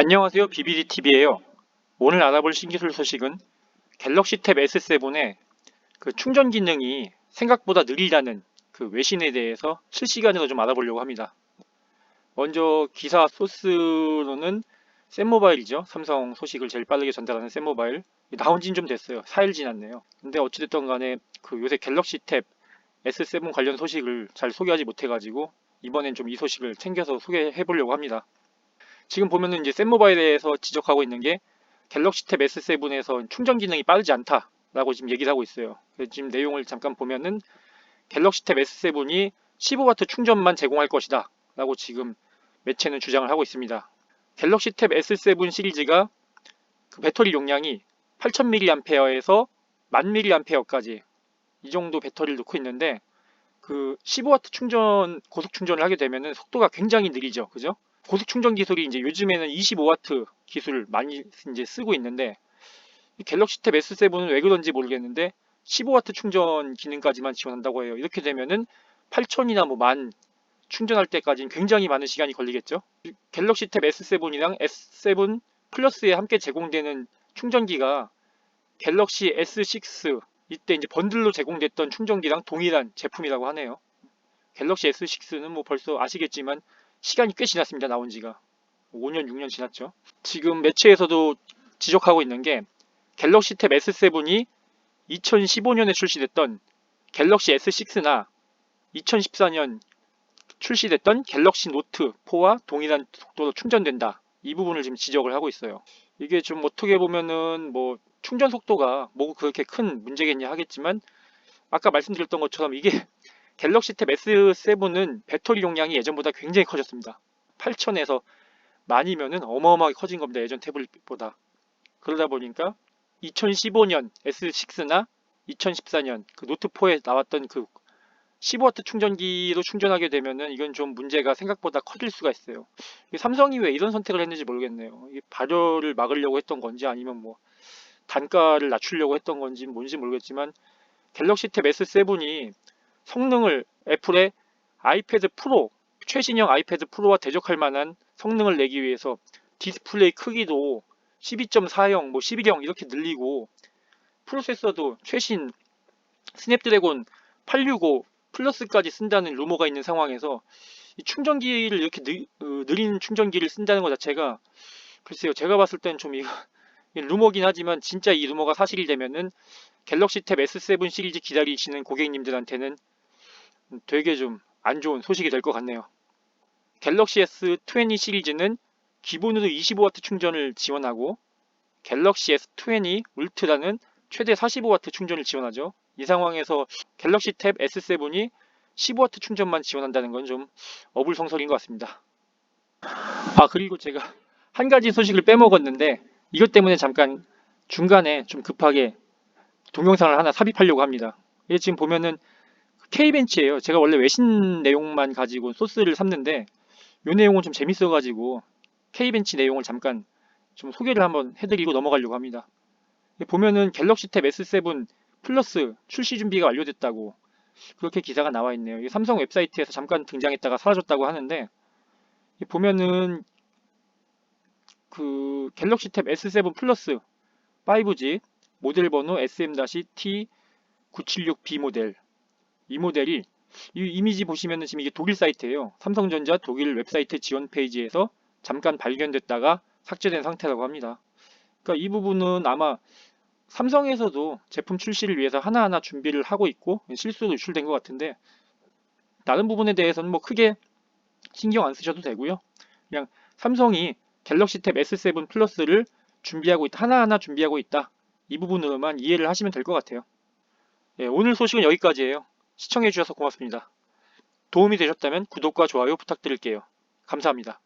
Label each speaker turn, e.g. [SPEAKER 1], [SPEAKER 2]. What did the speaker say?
[SPEAKER 1] 안녕하세요. BBDTV에요. 오늘 알아볼 신기술 소식은 갤럭시 탭 S7의 그 충전 기능이 생각보다 느리다는 그 외신에 대해서 실시간으로 좀 알아보려고 합니다. 먼저 기사 소스로는 샘모바일이죠. 삼성 소식을 제일 빠르게 전달하는 샘모바일. 나온 지는 좀 됐어요. 4일 지났네요. 근데 어찌됐든 간에 그 요새 갤럭시 탭 S7 관련 소식을 잘 소개하지 못해가지고 이번엔 좀 이 소식을 챙겨서 소개해 보려고 합니다 지금 보면은 이제 샘모바일에서 지적하고 있는 게 갤럭시 탭 S7에서 충전 기능이 빠르지 않다라고 지금 얘기를 하고 있어요. 지금 내용을 잠깐 보면은 갤럭시 탭 S7이 15W 충전만 제공할 것이다 라고 지금 매체는 주장을 하고 있습니다. 갤럭시 탭 S7 시리즈가 그 배터리 용량이 8000mAh에서 10,000mAh까지 이 정도 배터리를 놓고 있는데 그 15W 충전 고속 충전을 하게 되면은 속도가 굉장히 느리죠. 그죠? 고속 충전 기술이 이제 요즘에는 25W 기술을 많이 이제 쓰고 있는데 이 갤럭시 탭 S7은 왜 그런지 모르겠는데 15W 충전 기능까지만 지원한다고 해요. 이렇게 되면은 8000이나 뭐 만 충전할 때까지는 굉장히 많은 시간이 걸리겠죠. 갤럭시 탭 S7이랑 S7 플러스에 함께 제공되는 충전기가 갤럭시 S6 이때 이제 번들로 제공됐던 충전기랑 동일한 제품이라고 하네요. 갤럭시 S6는 뭐 벌써 아시겠지만 시간이 꽤 지났습니다. 나온 지가 5년 6년 지났죠. 지금 매체에서도 지적하고 있는 게 갤럭시 탭 S7이 2015년에 출시됐던 갤럭시 S6나 2014년 출시됐던 갤럭시 노트 4와 동일한 속도로 충전된다. 이 부분을 지금 지적을 하고 있어요. 이게 좀 어떻게 보면은 뭐 충전 속도가 뭐 그렇게 큰 문제겠냐 하겠지만 아까 말씀드렸던 것처럼 이게 갤럭시 탭 S7은 배터리 용량이 예전보다 굉장히 커졌습니다. 8000에서 만이면은 어마어마하게 커진 겁니다. 예전 태블릿보다. 그러다 보니까 2015년 S6나 2014년 그 노트4에 나왔던 그 15W 충전기로 충전하게 되면은 이건 좀 문제가 생각보다 커질 수가 있어요. 삼성이 왜 이런 선택을 했는지 모르겠네요. 발열을 막으려고 했던 건지 아니면 뭐 단가를 낮추려고 했던 건지 뭔지 모르겠지만 갤럭시 탭 S7이 성능을 애플의 아이패드 프로 최신형 아이패드 프로와 대적할 만한 성능을 내기 위해서 디스플레이 크기도 12.4형, 뭐 11형 이렇게 늘리고 프로세서도 최신 스냅드래곤 865 플러스까지 쓴다는 루머가 있는 상황에서 이 충전기를 이렇게 느, 어, 느린 충전기를 쓴다는 것 자체가 글쎄요 제가 봤을 땐좀 이거 루머긴 하지만 진짜 이 루머가 사실이 되면은 갤럭시 탭 S7 시리즈 기다리시는 고객님들한테는 되게 좀 안 좋은 소식이 될 것 같네요. 갤럭시 S20 시리즈는 기본으로 25W 충전을 지원하고 갤럭시 S20 울트라는 최대 45W 충전을 지원하죠. 이 상황에서 갤럭시 탭 S7이 15W 충전만 지원한다는 건 좀 어불성설인 것 같습니다. 아 그리고 제가 한 가지 소식을 빼먹었는데 이것 때문에 잠깐 중간에 좀 급하게 동영상을 하나 삽입하려고 합니다. 지금 보면은 K벤치예요. 제가 원래 외신 내용만 가지고 소스를 샀는데 이 내용은 좀 재밌어가지고 K벤치 내용을 잠깐 좀 소개를 한번 해드리고 넘어가려고 합니다. 보면은 갤럭시 탭 S7 플러스 출시 준비가 완료됐다고 그렇게 기사가 나와 있네요. 삼성 웹사이트에서 잠깐 등장했다가 사라졌다고 하는데 보면은 그 갤럭시 탭 S7 플러스 5G 모델 번호 SM-T976B 모델 이 모델이 이 이미지 보시면은 지금 이게 독일 사이트예요. 삼성전자 독일 웹사이트 지원 페이지에서 잠깐 발견됐다가 삭제된 상태라고 합니다. 그러니까 이 부분은 아마 삼성에서도 제품 출시를 위해서 하나하나 준비를 하고 있고 실수로 유출된 것 같은데 다른 부분에 대해서는 뭐 크게 신경 안 쓰셔도 되고요. 그냥 삼성이 갤럭시 탭 S7 플러스를 준비하고 있다. 하나하나 준비하고 있다. 이 부분으로만 이해를 하시면 될 것 같아요. 예, 오늘 소식은 여기까지예요. 시청해주셔서 고맙습니다. 도움이 되셨다면 구독과 좋아요 부탁드릴게요. 감사합니다.